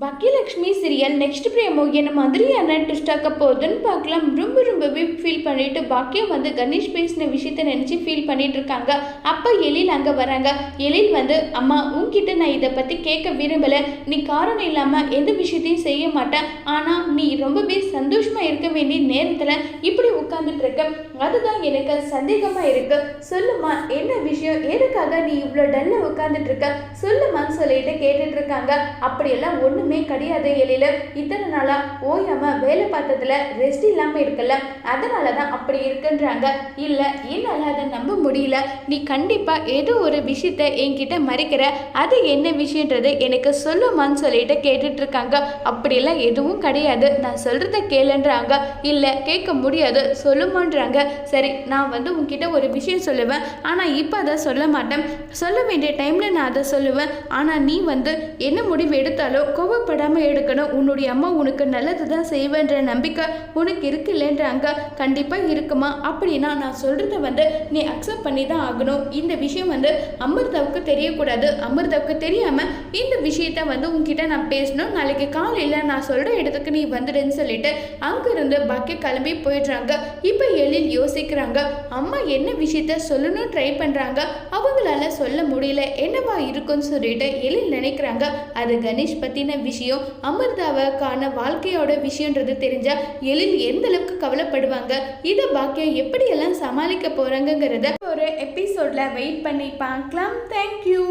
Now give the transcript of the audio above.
Bhagyalakshmi serial next பிரேமோ என்ன மாதிரியான twist ஆக்க போகுதுன்னு பார்க்கலாம். ரொம்ப ரொம்பவே ஃபீல் பண்ணிட்டு பாக்கியம் வந்து கணேஷ் பேசின விஷயத்த நினச்சி ஃபீல் பண்ணிட்டு இருக்காங்க. அப்போ எழில் அங்கே வராங்க. எழில் வந்து அம்மா உன்கிட்ட நான் இதை பற்றி கேட்க விரும்பலை. நீ காரணம் இல்லாமல் எந்த விஷயத்தையும் செய்ய மாட்டேன் ஆனால் நீ ரொம்பவே சந்தோஷமாக இருக்க வேண்டிய நேரத்தில் இப்படி உட்காந்துட்டு இருக்க. அதுதான் எனக்கு சந்தேகமாக இருக்கு. சொல்லுமா என்ன விஷயம்? எதுக்காக நீ இவ்வளோ டல்ல உட்காந்துட்டு இருக்க? சொல்லுமான்னு சொல்லிட்டு கேட்டுட்டு இருக்காங்க. அப்படியெல்லாம் ஒன்று ஒன்றுமே கிடையாது எழில. இத்தனை நாளாக ஓயாம வேலை பார்த்ததுல ரெஸ்ட் இல்லாமல் இருக்கல அதனால தான் அப்படி இருக்குன்றாங்க. இல்லை என்னால் அதை நம்ப முடியல. நீ கண்டிப்பாக ஏதோ ஒரு விஷயத்த என்கிட்ட மறைக்கிற. அது என்ன விஷயன்றது எனக்கு சொல்லுமான்னு சொல்லிட்டு கேட்டுட்டு இருக்காங்க எதுவும் கிடையாது. நான் சொல்கிறத கேளுன்றாங்க. இல்லை கேட்க முடியாது. சொல்லுமான்றாங்க. சரி நான் வந்து உன்கிட்ட ஒரு விஷயம் சொல்லுவேன். ஆனால் இப்போ அதை சொல்ல மாட்டேன். சொல்ல வேண்டிய டைமில் நான் அதை சொல்லுவேன். ஆனால் நீ வந்து என்ன முடிவு எடுத்தாலோ கோவப்படாமல் எடுக்கணும். உன்னுடைய அம்மா உனக்கு நல்லது தான் செய்வேன்ற நம்பிக்கை உனக்கு இருக்கு இருக்குல்லன்றாங்க. கண்டிப்பாக இருக்குமா? அப்படின்னா நான் சொல்கிறத வந்து நீ அக்செப்ட் பண்ணி தான் ஆகணும். இந்த விஷயம் வந்து அமிர்தாவுக்கு தெரியக்கூடாது. அமிர்தாவுக்கு தெரியாமல் இந்த விஷயத்த வந்து உங்ககிட்ட நான் பேசணும். நாளைக்கு காலையில் நான் சொல்கிற இடத்துக்கு நீ வந்துடுன்னு சொல்லிட்டு அங்கேருந்து பாக்கிய கிளம்பி போயிடுறாங்க. இப்போ எழில் யோசிக்கிறாங்க அம்மா என்ன விஷயத்த சொல்லணும் ட்ரை பண்ணுறாங்க அவங்களால சொல்ல முடியல. என்னவா இருக்குன்னு சொல்லிட்டு எழில் நினைக்கிறாங்க. அது கணேஷ் பற்றின விஷயம். அமிர்தாவுக்கான வாழ்க்கையோட விஷயன்றது தெரிஞ்சால் எழில் எந்த அளவுக்கு கவலைப்படுவாங்க? இதை பாக்கியம் எப்படியெல்லாம் சமாளிக்க போகிறாங்கங்கிறத ஒரு எபிசோடில் வெயிட் பண்ணி பார்க்கலாம். தேங்க்யூ